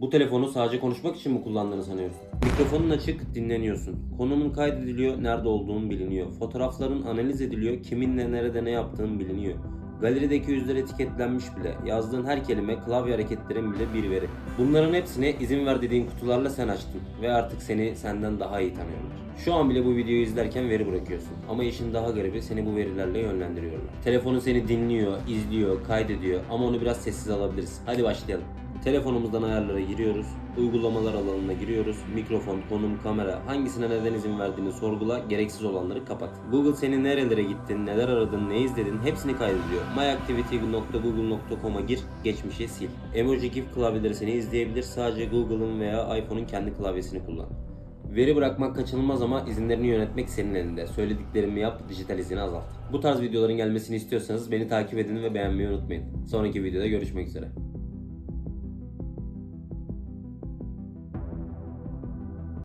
Bu telefonu sadece konuşmak için mi kullandığını sanıyorsun? Mikrofonun açık, dinleniyorsun. Konumun kaydediliyor, nerede olduğun biliniyor. Fotoğrafların analiz ediliyor, kiminle nerede ne yaptığın biliniyor. Galerideki yüzler etiketlenmiş bile. Yazdığın her kelime, klavye hareketlerin bile bir veri. Bunların hepsini izin ver dediğin kutularla sen açtın. Ve artık seni senden daha iyi tanıyorlar. Şu an bile bu videoyu izlerken veri bırakıyorsun. Ama işin daha garibi seni bu verilerle yönlendiriyorlar. Telefonun seni dinliyor, izliyor, kaydediyor ama onu biraz sessiz alabilirsin. Hadi başlayalım. Telefonumuzdan ayarlara giriyoruz. Uygulamalar alanına giriyoruz. Mikrofon, konum, kamera hangisine neden izin verdiğini sorgula, gereksiz olanları kapat. Google senin nerelere gittin, neler aradın, ne izledin hepsini kaydediyor. myactivity.google.com'a gir, geçmişi sil. Emoji GIF klavyeleri seni izleyebilir. Sadece Google'ın veya iPhone'un kendi klavyesini kullan. Veri bırakmak kaçınılmaz ama izinlerini yönetmek senin elinde. Söylediklerimi yap, dijital izini azalt. Bu tarz videoların gelmesini istiyorsanız beni takip edin ve beğenmeyi unutmayın. Sonraki videoda görüşmek üzere.